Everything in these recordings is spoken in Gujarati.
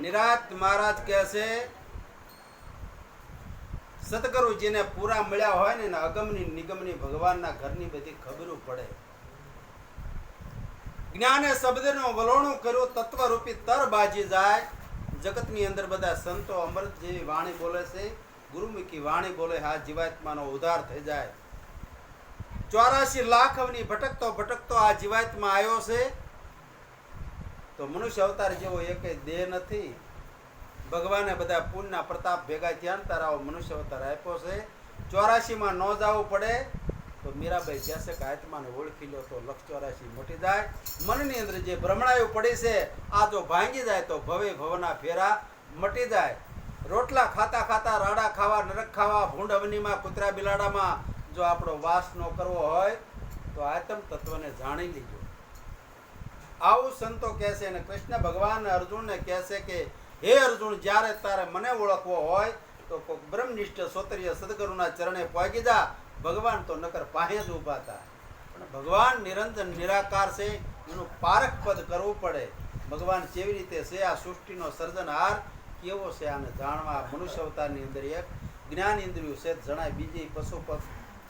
નિરાત મહારાજ કહે છે સદગુરુ જેને પૂરા મળ્યા હોય ને અગમની નિગમની ભગવાનના ઘરની બધી ખબરો પડે. જ્ઞાને શબ્દનો વલોણો કર્યું, તત્વરૂપી તર બાજી જાય. જગતની અંદર બધા સંતો અમૃત જેવી વાણી બોલે છે. ગુરુમુખી વાણી બોલે, હા, જીવાત્માનો ઉદ્ધાર થઈ જાય. ચોરાશી લાખ અવની ભટકતો ભટકતો આ જીવાત્મા આવ્યો છે. તો મનુષ્ય અવતાર જેવો એક દેહ નથી. ભગવાને બધા પુણ્યના પ્રતાપ ભેગા ધ્યાન તારાઓ મનુષ્ય અવતાર આપ્યો છે. ચોરાશીમાં ન જવું પડે તો મીરાબાઈ કહેશે કે આત્માને ઓળખી લો તો લક્ષ ચોરાશી મોટી જાય. મનની અંદર જે ભ્રમણાયુ પડી છે, આ જો ભાંગી જાય તો ભવે ભવના ફેરા મટી જાય. રોટલા ખાતા ખાતા, રાડા ખાવા, નરક ખાવા, ભૂંડ અવનીમાં, કૂતરા બિલાડામાં જો આપણો વાસ ન કરવો હોય તો આત્મ તત્વને જાણી લીજો. આવું સંતો કહે અને કૃષ્ણ ભગવાન અર્જુનને કહે છે કે હે અર્જુન, જ્યારે તારે મને ઓળખવો હોય, તો કોક બ્રહ્મનિષ્ઠ સોતરીય સદગુરુના ચરણે પહોંચી જા. ભગવાન તો નકર પાસે જ ઊભા હતા પણ ભગવાન નિરંજન નિરાકાર છે, એનું પારખ પદ કરવું પડે. ભગવાન કેવી રીતે છે, આ સૃષ્ટિનો સર્જનહાર કેવો છે, આને જાણવા મનુષ્ય અવતારની અંદર એક જ્ઞાન ઇન્દ્રિયું છે, જણાય બીજી પશુ પક્ષ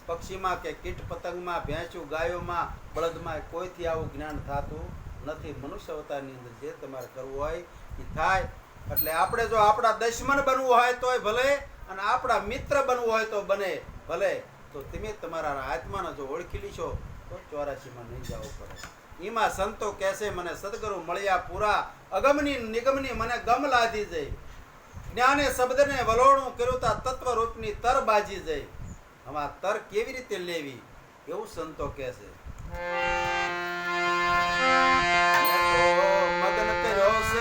પક્ષીમાં કે કીટ પતંગમાં, ભેંસું ગાયોમાં, બળદમાં કોઈથી આવું જ્ઞાન થતું નથી. મનુષ્ય અવતારની અંદર જે તમારે કરવું હોય એ થાય. એટલે આપણે જો આપણા દશમન બનવું હોય તોય ભલે અને આપણા મિત્ર બનવું હોય તો બને ભલે. તો તમે તમારા આત્માને જો ઓળખી લીશો તો ચોરાશીમાં નહીં જવું પડે. એમાં સંતો કહેશે મને સદગુરુ મળ્યા પૂરા અગમની નિગમની મને ગમ લાધી જઈ જ્ઞાને શબ્દને વલોણું કર્યું તા તત્વરૂપની તર બાજી જઈ આમાં તર કેવી રીતે લેવી? એવું સંતો કહેશે મગન કર્યો છે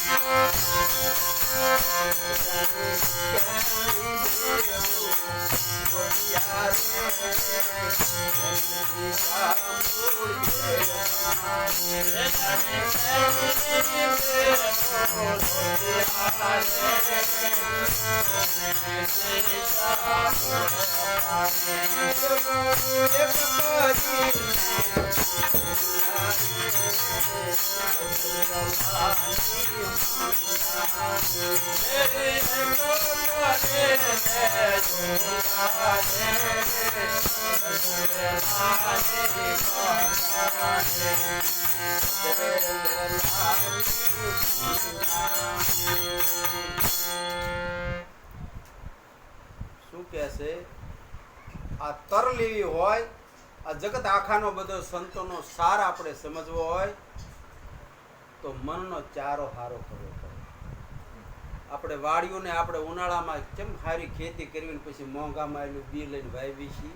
કર્યો છે ચારો શું લેવી હોય, આ જગત આખાનો બધો સંતોનો સાર આપણે સમજવો હોય, તો મનનો ચારો હારો કરવો પડે. આપણે વાડીઓને આપણે ઉનાળામાં કેમ સારી ખેતી કરવી ને પછી મોંઘામાં આવેલું બી લઈને વાવી છીએ?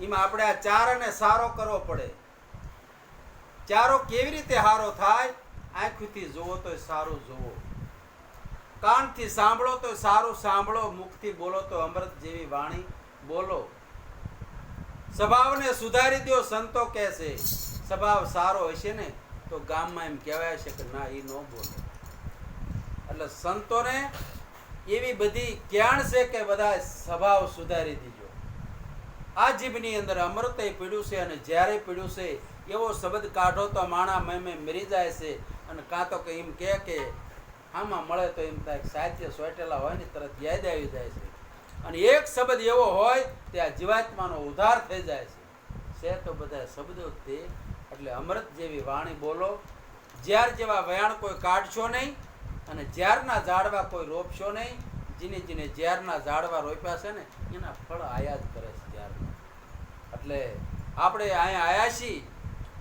એમાં આપણે આ ચારાને સારો કરવો પડે. ચારો કેવી રીતે સારો થાય? આંખથી જુઓ તો સારું જુઓ. કાનથી સાંભળો તો સારું સાંભળો. મુખથી બોલો તો અમૃત જેવી વાણી બોલો. સ્વભાવને સુધારી દો સંતો કહે સ્વભાવ સારો હશે ને, તો ગામમાં એમ કહેવાય છે કે ના એ ન બોલો. એટલે સંતોને એવી બધી ક્યાણ છે કે બધા સ્વભાવ સુધારી દીજો. આ જીભની અંદર અમૃતય પીડ્યું છે અને જ્યારે પીડ્યું છે એવો શબ્દ કાઢો તો માણા મેં મરી જાય છે. અને કાં તો કે એમ કહે કે આમાં મળે તો એમ થાય સાહિત્ય સોટેલા હોય ને તરત યાદ આવી જાય છે. અને એક શબ્દ એવો હોય તે આ જીવાત્માનો ઉદ્ધાર થઈ જાય છે. છે તો બધા શબ્દો તે, એટલે અમૃત જેવી વાણી બોલો. જ્યાર જેવા વયાણ કોઈ કાઢશો નહીં અને જ્યારના ઝાડવા કોઈ રોપશો નહીં, જીને જીને જ્યારના ઝાડવા રોપ્યા છે ને, એના ફળ આયા જ કરે છે જ્યારના. એટલે આપણે અહીંયા આયા છીએ.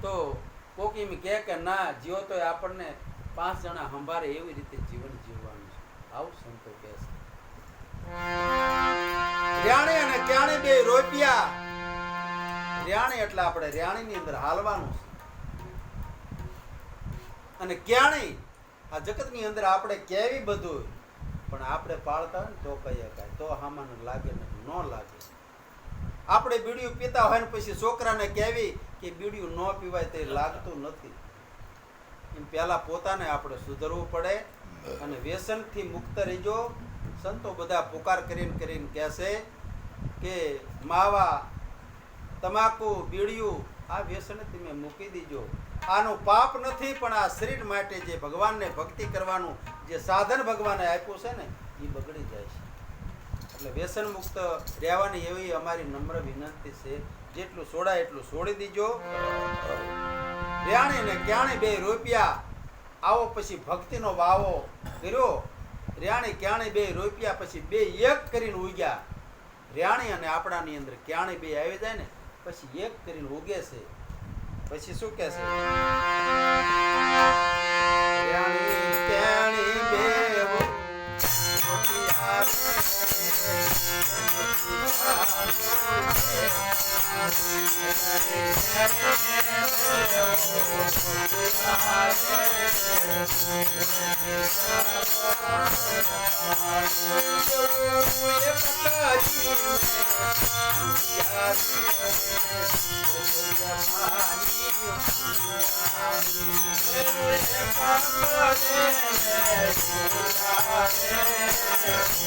તો કોક એમ કહે કે ના જીવો તો આપણને પાંચ જણા સંભાળે એવી રીતે જીવન જીવવાનું છે. આવું સંતો કહે છે. રિયાણે અને ક્યાણે બે રોપિયા. રિયાણે એટલે આપણે ર્યાણીની અંદર હાલવાનું છે. અને ક્યાણે? આ જગતની અંદર આપણે કેવી બધું? પણ આપણે પાળતા હોય ને તો કહીએ કાંઈ. તો હામાને લાગે ને ન લાગે. આપણે બીડીયું પીતા હોય ને પછી છોકરાને કહેવી કે બીડિયું ન પીવાય તે લાગતું નથી. એમ પહેલા પોતાને આપણે સુધરવું પડે અને વ્યસનથી મુક્ત રહીજો. સંતો બધા પુકાર કરીને કરીને કહેશે કે માવા, તમાકુ, બીડિયું, આ વ્યસન તમે મૂકી દીજો. આનું પાપ નથી, પણ આ શરીર માટે જે ભગવાનને ભક્તિ કરવાનું જે સાધન ભગવાને આપ્યું છે ને, એ બગડી જાય છે. એટલે વ્યસન મુક્ત રહેવાની એવી અમારી નમ્ર વિનંતી છે. જેટલું સોડાય એટલું સોડી દીજો. રેણી ને ક્યાણે બે રૂપિયા. આવો પછી ભક્તિનો વાવો કર્યો. રેણી ક્યાણે બે રૂપિયા પછી બે એક કરીને ઉગ્યા. રેણી અને આપણાની અંદર ક્યાણે બે આવી જાય ને, પછી એક કરીને ઉગે છે. પછી શું કે છે? ક્યાણી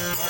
Yeah.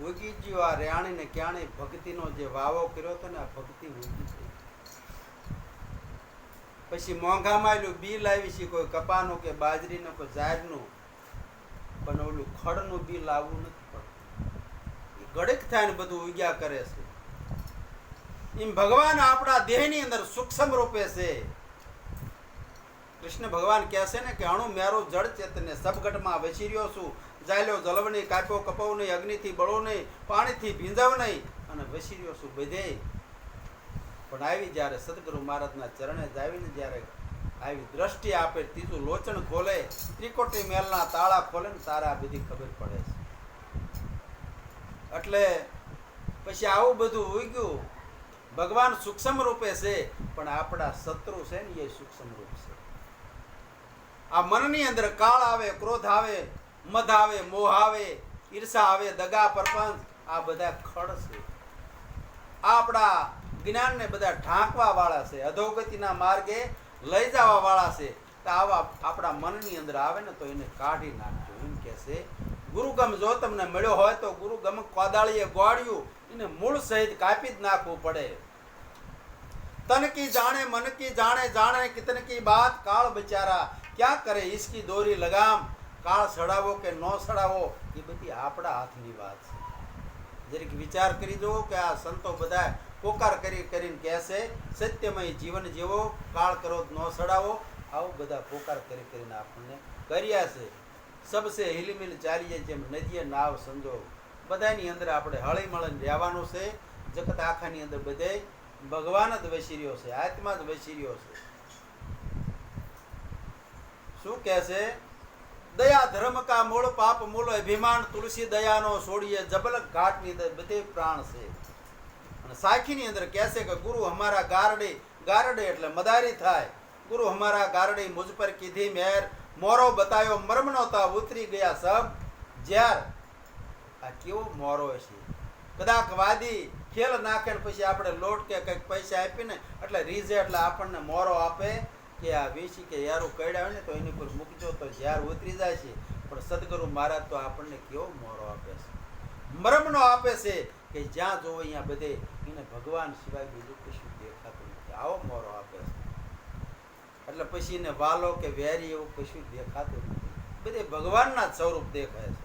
ઉગી ગયો આ રેયાણી ને ક્યાણે ભક્તિનો જે વાવો કર્યો હતો ને આ ભક્તિ ઉગી ગઈ. પછી મોંઘામાં એલું બી લાવી છે, કોઈ કપાનું કે બાજરીનું કોઈ ઝાડનું. પણ ઓલું ખડનું બી લાવવું નથી પડતું. એ ગડક થાય ને બધું ઉગ્યા કરે છે. એમ ભગવાન આપણા દેહની અંદર સૂક્ષ્મ રૂપે છે. કૃષ્ણ ભગવાન કહે છે ને કે, અણુ મેરો જળ ચેતને સબગઢમાં વસી રહ્યો છું. જાયલો જલવ નહીં, કાપ્યો કપવ નહીં, અગ્નિથી બળો નહીં, પાણીથી ભીંજાવ નહીં અને વસી રહ્યો છું બધે. પણ આવી જ્યારે સદગુરુ મહારાજના ચરણે જાવીને જ્યારે આવી દ્રષ્ટિ આપે, ત્રીજું લોચણ ખોલે, ત્રિકોટી મેલના તાળા ખોલે ને તારા બધી ખબર પડે છે. એટલે પછી આવું બધું ઉગ્યું ભગવાન સૂક્ષ્મ રૂપે છે, પણ આપણા શત્રુ છે ને એ સૂક્ષ્મ રૂપ છે. આ મનની અંદર કાળ આવે, ક્રોધ આવે, મધ આવે, મોહ આવે, ઈર્ષા આવે, દગા, પરપંચ, આ બધા ખડ છે. આપણા જ્ઞાનને બધા ઢાંકવા વાળા છે, અધોગતિના માર્ગે લઈ જવા વાળા છે. તો આવા આપણા મનની અંદર આવે ને તો એને કાઢી નાખજો. એમ કે છે, ગુરુગમ જો તમને મળ્યો હોય તો ગુરુગમ કોદાળીએ ગોળ્યું, એને મૂળ સહિત કાપી જ નાખવું પડે. તન કી જાણે, મન કી જાણે જાણે કિતન કી બાત? કાળ બિચારા ક્યાં કરે? ઈસકી દોરી લગામ. કાળ સડાવો કે ન સડાવો? એ બધી આપણા હાથની વાત છે. જરીક વિચાર કરી જુઓ કે આ સંતો બધા પોકાર કરી કરીને કહેશે સત્યમય જીવન જીવો કાળ કરો ન સડાવો. આવું બધા પોકાર કરી કરીને આપણને કર્યા છે. સબસે હિલમિલ ચાલીએ જેમ નદીએ નાવ સમજો બધાની અંદર આપણે હળીમળન રહેવાનું છે. જગત આખાની અંદર બધે ભગવાન જ વસી રહ્યો છે, આત્મા જ વસી રહ્યો છે. શું કહે છે? દયા ધર્મ કા મૂળ પાપ મૂળ અભિમાન તુલસી દયાનો છોડીએ જબલક ઘાટની બધે પ્રાણ છે. સાખીની અંદર કહે છે કે ગુરુ અમારા ગારડે ગારડે એટલે મદારી થાય. ગુરુ હમારા ગારડે મુજ પર કીધી મેર. મોરો બતાયો મર્મ નહોતા ઉતરી ગયા સબ. જ્યાર આ કેવો મોરો છે. કદાચ વાદી ખેલ નાખે પછી આપણે લોટ કે કંઈક પૈસા આપીને એટલે રીઝે એટલે આપણને મોરો આપે કે આ વેચી કે યારું કડ્યા હોય ને તો એની પર મૂકજો તો જ્યાર ઉતરી જાય છે. પણ સદગુરુ મહારાજ તો આપણને કેવો મોરો આપે છે. મરમનો આપે છે. કે જ્યાં જોવો અહીંયા બધે એને ભગવાન સિવાય બીજું કશું દેખાતું નથી. આવો મોરો આપે એટલે પછી એને વાલો કે વેરી એવું કશું દેખાતું નથી. બધે ભગવાનના જ સ્વરૂપ દેખાય છે.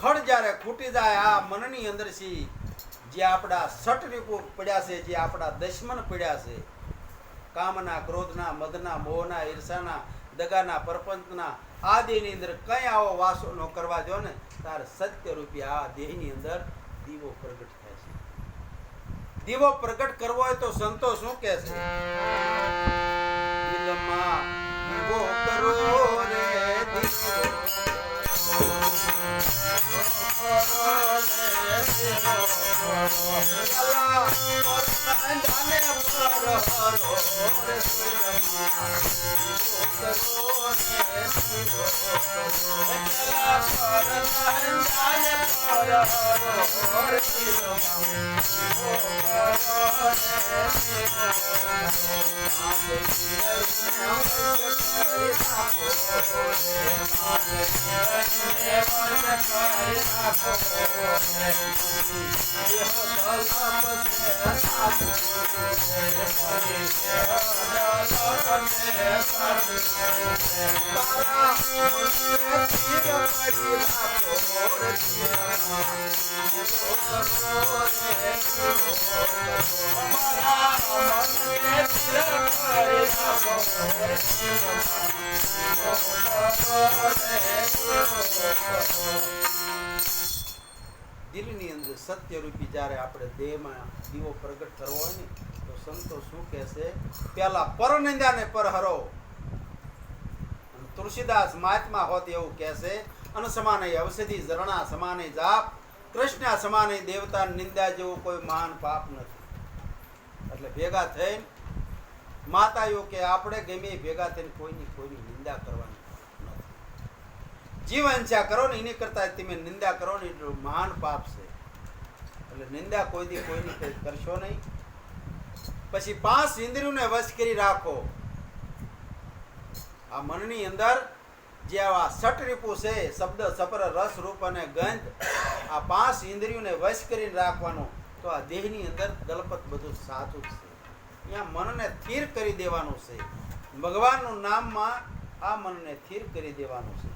ખડ જ્યારે ખૂટી જાય, આ મનની અંદરથી જે આપણા સટ રીપો પડ્યા છે, જે આપણા દશમન પડ્યા છે. કામના, ક્રોધના, મદના, મોહના, ઈર્ષાના, દગાના, પરપંચના, આ દેહની અંદર કંઈ આવો વાસો ન કરવા જો ને, તાર સત્ય રૂપિયા આ દેહની અંદર દીવો પ્રગટ થાય છે. દીવો પ્રગટ કરવો હોય તો સંતો શું કહે છે? કરો દીવો કરો રે દિલની અંદર સત્ય રૂપી જ્યારે આપણે દેહમાં દીવો પ્રગટ કરવો હોય ને, તો સંતો શું કહે છે? પેલા પરનિંદાને પરહરો. તુલસીદાસ મહાત્મા હોત એવું કહે છે સમાને ઔષધિ ઝરણા સમાને જાપ, કૃષ્ણ સમાને દેવતા નિંદા જેવું કોઈ મહાન પાપ નથી. એટલે ભેગા થઈને માતાઓ કે આપણે ગમે ભેગા થઈને કોઈની કોઈની નિંદા કરવાની નથી જીવ હિંસા કરો ને એની કરતા તમે નિંદા કરો ને એટલું મહાન પાપ છે. એટલે નિંદા કોઈ દી કોઈની કંઈ કરશો નહીં. પછી પાંચ ઇન્દ્રિયોને વશ કરી રાખો. આ મનની અંદર જે આવા સટ રીપું છે, શબ્દ, સપર, રસ, રૂપ અને ગંધ, આ પાંચ ઇન્દ્રિયોને વશ કરીને રાખવાનું, તો આ દેહની અંદર દલપત બધું સાચું જ છે. અહીંયા મનને સ્થિર કરી દેવાનું છે. ભગવાનનું નામમાં આ મનને સ્થિર કરી દેવાનું છે.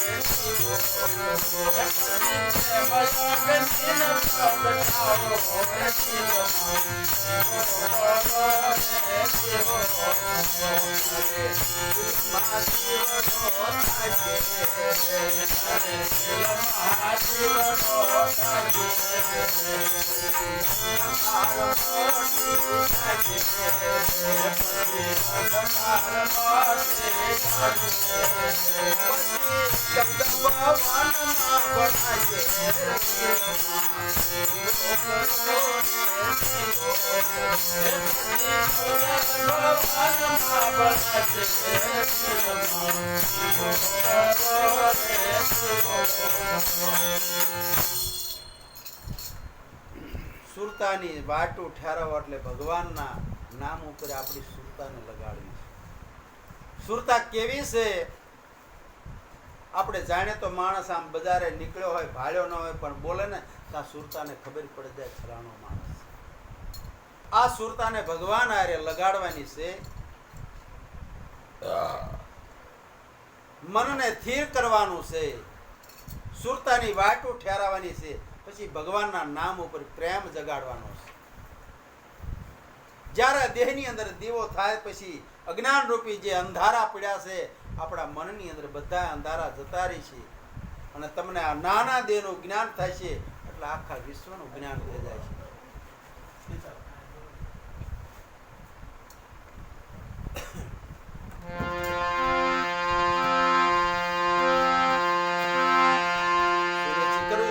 Shiva, Shiva, Jagdamba Vanam સુરતાની વાટુ ઠેરવ એટલે ભગવાનના નામ ઉપર આપણી સુરતાને લગાડવી છે સુરતા કેવી છે? આપણે જાણે તો માણસ આમ બજારે નીકળ્યો હોય, ભાળ્યો ન હોય, પણ બોલે ને ત્યાં સુરતાને ખબર પડી જાય ફલાણો માણસ. આ સુરતાને ભગવાન આરે લગાડવાની છે. મનને સ્થિર કરવાનું છે. સુરતાની વાટું ઠેરાવાની છે. પછી ભગવાનના નામ ઉપર પ્રેમ જગાડવાનો છે. જ્યારે દેહની અંદર દીવો થાય, પછી અજ્ઞાન રૂપી જે અંધારા પીડ્યા છે આપણા મનની અંદર બધા અંધારા જતા રહી છે અને તમને આ નાના દેહનું જ્ઞાન છે એટલે આખા વિશ્વનું જ્ઞાન થઈ જાય છે. સૂરજ ચિકરી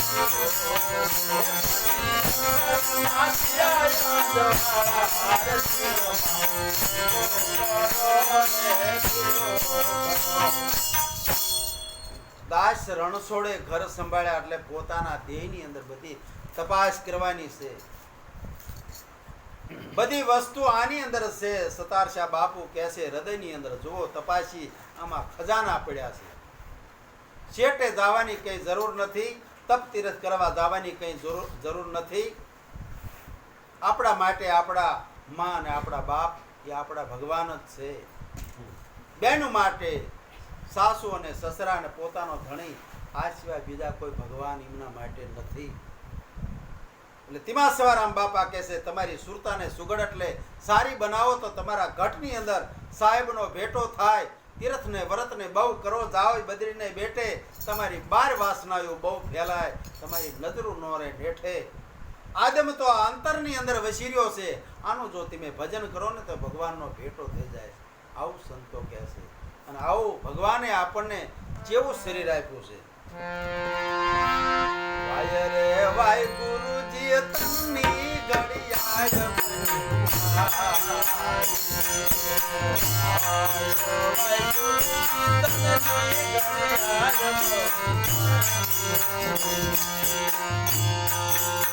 દાસ રણછોડે ઘર સંભાળ્યા એટલે પોતાના દેહની અંદર બધી તપાસ કરવાની છે. બધી વસ્તુ આની અંદર છે. સતારશા બાપુ કહે છે, હૃદયની અંદર જુઓ, તપાસી આમાં ખજાના પડ્યા છે. શેઠે જવાની કઈ જરૂર નથી. તપ તીરથ કરવા જવાની કંઈ જરૂર જરૂર નથી. આપણા માટે આપણા માં અને આપણા બાપ એ આપણા ભગવાન જ છે. બેન માટે સાસુ અને સસરા અને પોતાનો ધણી, આ સિવાય બીજા કોઈ ભગવાન એમના માટે નથી. એટલે તેમાં સવારામ બાપા કહે છે, તમારી સુરતાને સુગડ એટલે સારી બનાવો તો તમારા ઘટની અંદર સાહેબનો ભેટો થાય તીર્થને, વ્રતને બહુ કરો, જાઓ, બદરીને બેઠે. તમારી બાર વાસનાઓ બહુ ફેલાય. તમારી નજરું ન રહે હેઠે આદમ તો આ અંતરની અંદર વસી રહ્યો છે. આનું જો તમે ભજન કરો ને તો ભગવાનનો ભેટો થઈ જાય. આવું સંતો કહે છે. અને આવું ભગવાને આપણને જેવું શરીર આપ્યું છે. વાય રે વાય ગુરુજી તમની ઘડિયાળ Thank you.